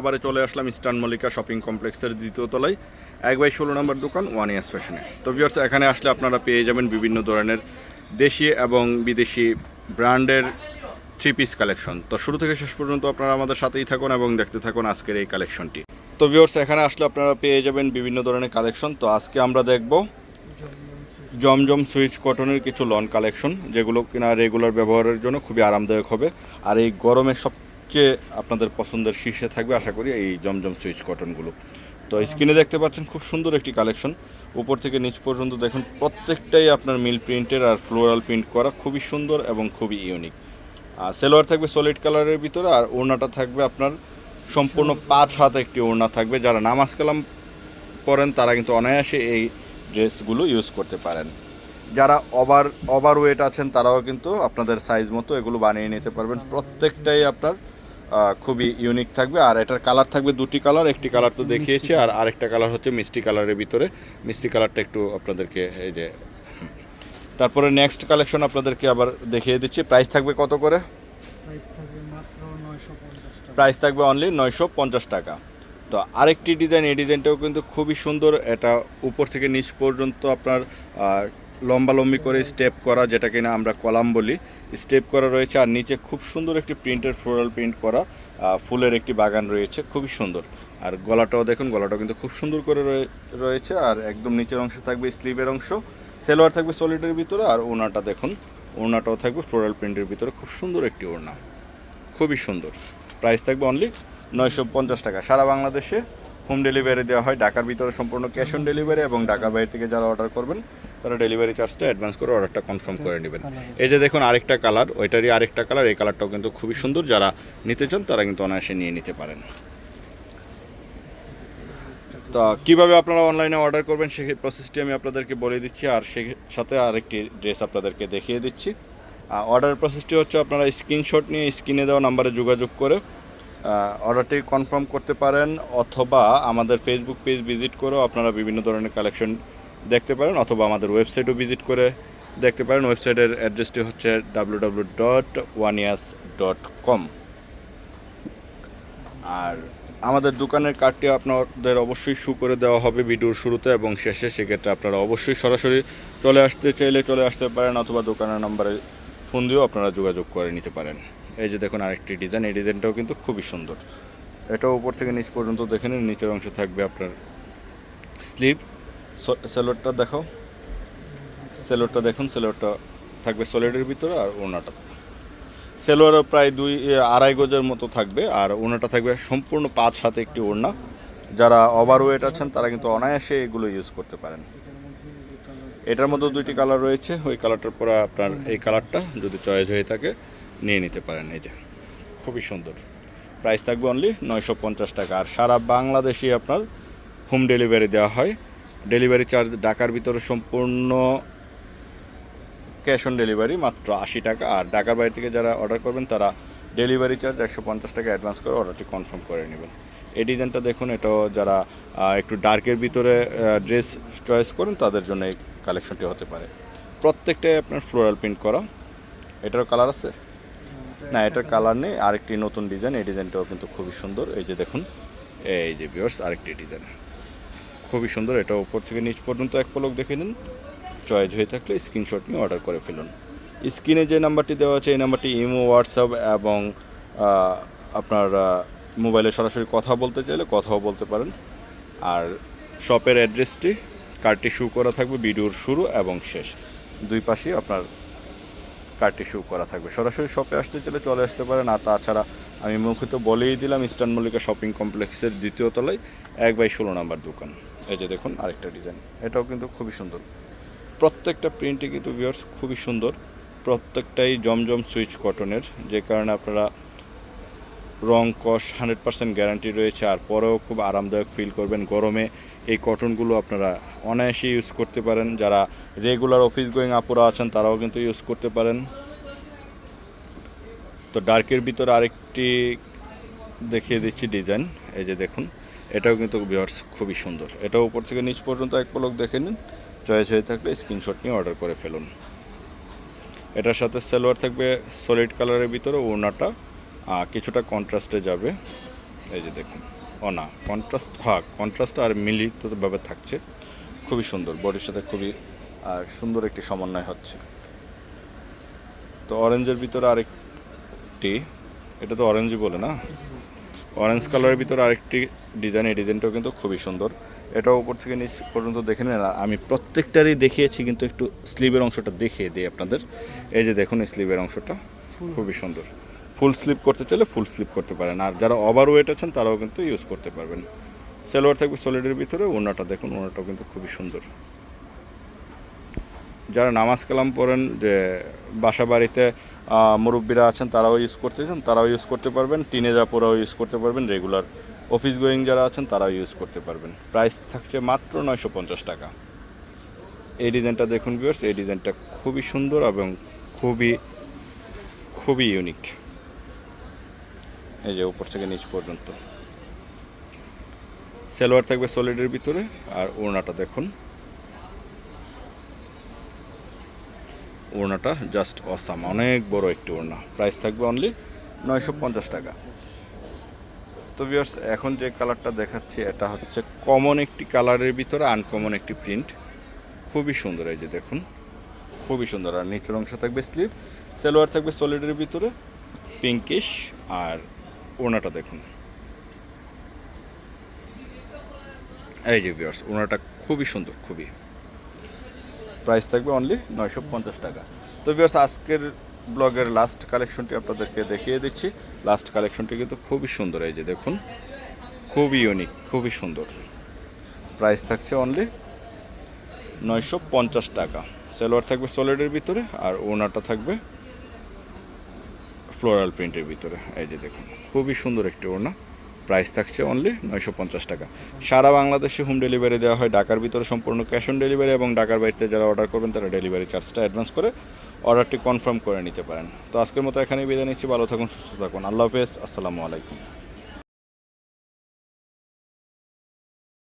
আবারে চলে আসলাম eastern Mallika shopping কমপ্লেক্সের দ্বিতীয় তলায়। এক বাই ষোলো নম্বর দোকান, ওয়ান ইয়ার্স ফ্যাশনে। তো ভিউয়ার্স, এখানে আসলে আপনারা পেয়ে যাবেন বিভিন্ন ধরনের দেশি এবং বিদেশি ব্র্যান্ডের থ্রি পিস কালেকশন। তো শুরু থেকে শেষ পর্যন্ত আপনারা আমাদের সাথেই থাকুন এবং দেখতে থাকুন আজকের এই কালেকশনটি। তো ভিউয়ার্স, এখানে আসলে আপনারা পেয়ে যাবেন বিভিন্ন ধরনের কালেকশন। তো আজকে আমরা দেখব জমজম সুইচ কটনের কিছু লন কালেকশন, যেগুলো কিনা রেগুলার ব্যবহারের জন্য খুবই আরামদায়ক হবে। আর এই গরমে সবচেয়ে আপনাদের পছন্দের শীর্ষে থাকবে, আশা করি, এই জমজম সুইচ কটনগুলো। তো স্ক্রিনে দেখতে পাচ্ছেন, খুব সুন্দর একটি কালেকশন। উপর থেকে নিচ পর্যন্ত দেখুন, প্রত্যেকটাই আপনার মিল প্রিন্টের আর ফ্লোরাল প্রিন্ট করা, খুবই সুন্দর এবং খুবই ইউনিক। আর সেলোয়ার থাকবে সলিড কালারের ভিতরে, আর ওড়নাটা থাকবে আপনার সম্পূর্ণ পাঁচ হাত একটি ওড়না থাকবে। যারা নামাজ কালাম পরেন, তারা কিন্তু অনায়াসে এই ড্রেসগুলো ইউজ করতে পারেন। যারা ওভার ওভার ওয়েট আছেন, তারাও কিন্তু আপনাদের সাইজ মতো এগুলো বানিয়ে নিতে পারবেন। প্রত্যেকটাই আপনার খুবই ইউনিক থাকবে। আর এটার কালার থাকবে দুটি কালার একটি কালার তো দেখিয়েছি আর আরেকটা কালার হচ্ছে মিষ্টি কালারের ভিতরে। মিষ্টি কালারটা একটু আপনাদেরকে এই যে তারপরে নেক্সট কালেকশন আপনাদেরকে আবার দেখিয়ে দিচ্ছি। প্রাইস থাকবে কত করে? প্রাইস থাকবে অনলি নয়শো পঞ্চাশ টাকা। তো আরেকটি ডিজাইন এই ডিজাইনটাও কিন্তু খুবই সুন্দর। এটা উপর থেকে নিচ পর্যন্ত আপনার আহ, লম্বা লম্বি করে স্টেপ করা যেটা কিনা আমরা কলাম বলি। স্টেপ করা রয়েছে আর নিচে খুব সুন্দর একটি প্রিন্টের ফ্লোরাল প্রিন্ট করা ফুলের একটি বাগান রয়েছে খুবই সুন্দর। আর গলাটাও দেখুন গলাটাও কিন্তু খুব সুন্দর করে রয়ে- রয়েছে আর একদম নিচের অংশ থাকবে স্লিভের অংশ সেলোয়ার থাকবে সলিডের ভিতরে আর ওনাটা দেখুন ওড়নাটাও থাকবে ফ্লোরাল প্রিন্টের ভিতরে খুব সুন্দর একটি ওড়না খুবই সুন্দর। প্রাইস থাকবে অনলি নয়শো পঞ্চাশ টাকা। সারা বাংলাদেশে হোম ডেলিভারি দেওয়া হয় ঢাকার ভিতরে সম্পূর্ণ ক্যাশ অন ডেলিভারি এবং ঢাকার বাইরে থেকে যারা অর্ডার করবেন তারা ডেলিভারি চার্জটা অ্যাডভান্স করে অর্ডারটা কনফার্ম করে নেবেন। এই যে দেখুন আরেকটা কালার ওইটারই আরেকটা কালার এই কালারটাও কিন্তু খুবই সুন্দর। যারা নিতে চান তারা কিন্তু অনায়াসে নিয়ে নিতে পারেন। তো কীভাবে আপনারা অনলাইনে অর্ডার করবেন সেই প্রসেসটি আমি আপনাদেরকে বলে দিচ্ছি। আর সেই সাথে আরেকটি ড্রেস আপনাদেরকে দেখিয়ে দিচ্ছি। অর্ডার প্রসেসটি হচ্ছে আপনারা স্ক্রিনশট নিয়ে স্ক্রিনে দেওয়া নাম্বারে যোগাযোগ করে অর্ডারটি কনফার্ম করতে পারেন। অথবা আমাদের ফেসবুক পেজ ভিজিট করেও আপনারা বিভিন্ন ধরনের কালেকশন দেখতে পারেন, অথবা আমাদের ওয়েবসাইটও ভিজিট করে দেখতে পারেন। ওয়েবসাইটের অ্যাড্রেসটি হচ্ছে W W dot one yas dot com আর আমাদের দোকানের কার্ডটি আপনাদের অবশ্যই শু করে দেওয়া হবে ভিডিওর শুরুতে এবং শেষে। সেক্ষেত্রে আপনারা অবশ্যই সরাসরি চলে আসতে চাইলে চলে আসতে পারেন, অথবা দোকানের নাম্বারে ফোন দিয়েও আপনারা যোগাযোগ করে নিতে পারেন। এই যে দেখুন আরেকটি ডিজাইন এই ডিজাইনটাও কিন্তু খুবই সুন্দর। এটাও উপর থেকে নিচ পর্যন্ত দেখে নিন, নিচের অংশে থাকবে আপনার স্লিভ সেলোরটা দেখাও। সেলোরটা দেখুন সেলোরটা থাকবে সলিডের ভিতরে আর ওনাটা সেলোয়ারও প্রায় দুই, আড়াই গজের মতো থাকবে আর ওনাটা থাকবে সম্পূর্ণ পাঁচ হাতে একটি ওড়না। যারা ওভার ওয়েট আছেন, তারা কিন্তু অনায়াসে এগুলো ইউজ করতে পারেন। এটার মধ্যে দুইটি কালার রয়েছে। ওই কালারটার পরে আপনার এই কালারটা যদি চয়েস হয়ে থাকে, নিয়ে নিতে পারেন। এই যে, খুবই সুন্দর। প্রাইস থাকবে অনলি নয়শো পঞ্চাশ টাকা। আর সারা বাংলাদেশে আপনার হোম ডেলিভারি দেওয়া হয়। ডেলিভারি চার্জ ঢাকার ভিতরে সম্পূর্ণ ক্যাশ অন ডেলিভারি, মাত্র আশি টাকা। আর ঢাকার বাইরে থেকে যারা অর্ডার করবেন, তারা ডেলিভারি চার্জ একশো পঞ্চাশ টাকা অ্যাডভান্স করে অর্ডারটি কনফার্ম করে নেবেন। এই ডিজাইনটা দেখুন, এটাও যারা একটু ডার্কের ভিতরে ড্রেস চয়েস করেন, তাদের জন্য এই কালেকশনটি হতে পারে। প্রত্যেকটাই আপনার ফ্লোরাল প্রিন্ট করা। এটারও কালার আছে? না, এটার কালার নেই। আরেকটি নতুন ডিজাইন এই ডিজাইনটাও কিন্তু খুবই সুন্দর। এই যে দেখুন, এই যে বিয়ার্স আরেকটি ডিজাইন খুবই সুন্দর। এটা উপর থেকে নিচ পর্যন্ত এক পলক দেখে নিন। চয়েস হয়ে থাকলে স্ক্রিনশট নিয়ে অর্ডার করে ফেলুন। স্ক্রিনে যে নাম্বারটি দেওয়া আছে, এই নাম্বারটি ইমো, হোয়াটসঅ্যাপ এবং আপনার মোবাইলে সরাসরি কথা বলতে চাইলে কথাও বলতে পারেন। আর শপের অ্যাড্রেসটি, কার্ডটি শু করা থাকবে ভিডিওর শুরু এবং শেষ। দুই পাশেই আপনার কার্ডটি শু করা থাকবে। সরাসরি শপে আসতে চাইলে চলে আসতে পারেন। আর তাছাড়া আমি মুখে তো বলেই দিলাম, ইস্টার্ন মল্লিকা শপিং কমপ্লেক্সের দ্বিতীয় তলায় এক বাই ষোলো নাম্বার দোকান। এই যে দেখুন আরেকটা ডিজাইন। এটাও কিন্তু খুবই সুন্দর। প্রত্যেকটা প্রিন্টই কিন্তু ভিউয়ার্স খুবই সুন্দর। প্রত্যেকটাই জমজম সুইচ কটনের যে কারণে আপনারা রং কস হান্ড্রেড পার্সেন্ট গ্যারান্টি রয়েছে, আর পরেও খুব আরামদায়ক ফিল করবেন। গরমে এই কটনগুলো আপনারা অনায়াসে ইউজ করতে পারেন। যারা রেগুলার অফিস গোয়িং আপুরা আছেন, তারাও কিন্তু ইউজ করতে পারেন। তো ডার্কের ভিতরে আরেকটি দেখিয়ে দিচ্ছি ডিজাইন এই যে দেখুন। এটাও কিন্তু ভিউয়ার্স খুবই সুন্দর। এটাও উপর থেকে নিচ পর্যন্ত এক পলক দেখে নিন। চয়েস হয়ে থাকলে স্ক্রিনশট নিয়ে অর্ডার করে ফেলুন। এটার সাথে সালোয়ার থাকবে সলিড কালারের ভিতরে ওড়নাটা। আহ, কিছুটা কন্ট্রাস্টে যাবে। এই যে দেখুন ও না কন্ট্রাস্ট হ্যাঁ কন্ট্রাস্ট আর মিলিতভাবে থাকছে। খুবই সুন্দর বডির সাথে খুবই সুন্দর একটি সমন্বয় হচ্ছে। তো অরেঞ্জের ভিতরে আরেকটি এটা তো অরেঞ্জই বলে না? অরেঞ্জ কালারের ভিতরে আরেকটি ডিজাইন এই ডিজাইনটাও কিন্তু খুবই সুন্দর। এটাও উপর থেকে নিচ পর্যন্ত দেখে নেন। আমি প্রত্যেকটারই দেখিয়েছি কিন্তু একটু স্লিভের অংশটা দেখিয়ে দিই আপনাদের। এই যে দেখুন এই স্লিভের অংশটা খুবই সুন্দর। ফুল স্লিপ করতে চাইলে ফুল স্লিপ করতে পারেন। আর যারা ওভার ওয়েট আছেন তারাও কিন্তু ইউজ করতে পারবেন। সেলোয়ার থাকবে সলিডের ভিতরে ওনাটা দেখুন ওনাটাও কিন্তু খুবই সুন্দর। যারা নামাজ কালাম পড়েন যে বাসা বাড়িতে মুরব্বীরা আছেন, তারাও ইউজ করতে চান, তারাও ইউজ করতে পারবেন। টিনেজাপুরাও ইউজ করতে পারবেন রেগুলার অফিস গোয়িং যারা আছেন, তারাও ইউজ করতে পারবেন। প্রাইস থাকছে মাত্র নয়শো পঞ্চাশ টাকা। এই ডিজাইনটা দেখুন ভিউয়ার্স এই ডিজাইনটা খুবই সুন্দর এবং খুবই খুবই ইউনিক এই যে উপর থেকে নিচ পর্যন্ত। সেলোয়ার থাকবে সলিডের ভিতরে, আর ওড়নাটা দেখুন। ওড়নাটা জাস্ট অসাম অনেক বড় একটি ওড়না। প্রাইস থাকবে অনলি নয়শো পঞ্চাশ টাকা। তো ভিউয়ার্স এখন যে কালারটা দেখাচ্ছি, এটা হচ্ছে কমন একটি কালারের ভিতরে আনকমন একটি প্রিন্ট খুবই সুন্দর, এই যে দেখুন। খুবই সুন্দর। আর নিচের অংশ থাকবে স্লিভ সেলোয়ার থাকবে সলিডের ভিতরে পিঙ্কিশ আর ওড়নাটা দেখুন। এই যে ভিউয়ার্স ওড়নাটা খুবই সুন্দর, খুবই। প্রাইস থাকবে অনলি নয়শো পঞ্চাশ টাকা। তো ভিউয়ার্স আজকের ব্লগের লাস্ট কালেকশনটি আপনাদেরকে দেখিয়ে দিচ্ছি। লাস্ট কালেকশনটি কিন্তু খুবই সুন্দর, এই যে দেখুন। খুবই ইউনিক খুবই সুন্দর। প্রাইস থাকছে অনলি নয়শো পঞ্চাশ টাকা। সেলোয়ার থাকবে সলিডের ভিতরে আর ওনারটা থাকবে ফ্লোরাল প্রিন্টের ভিতরে। এই যে দেখুন, খুবই সুন্দর একটি ওড়না প্রাইস থাকছে অনলি নয়শো পঞ্চাশ টাকা। সারা বাংলাদেশে হোম ডেলিভারি দেওয়া হয়, ঢাকার ভিতরে সম্পূর্ণ ক্যাশ অন ডেলিভারি এবং ঢাকার বাড়িতে যারা অর্ডার করবেন, তারা ডেলিভারি চার্জটা অ্যাডভান্স করে অর্ডারটি কনফার্ম করে নিতে পারেন। তো আজকের মতো এখানেই বিদায় নিচ্ছি, ভালো থাকুন, সুস্থ থাকুন। আল্লাহ হাফেজ, আসসালামু আলাইকুম।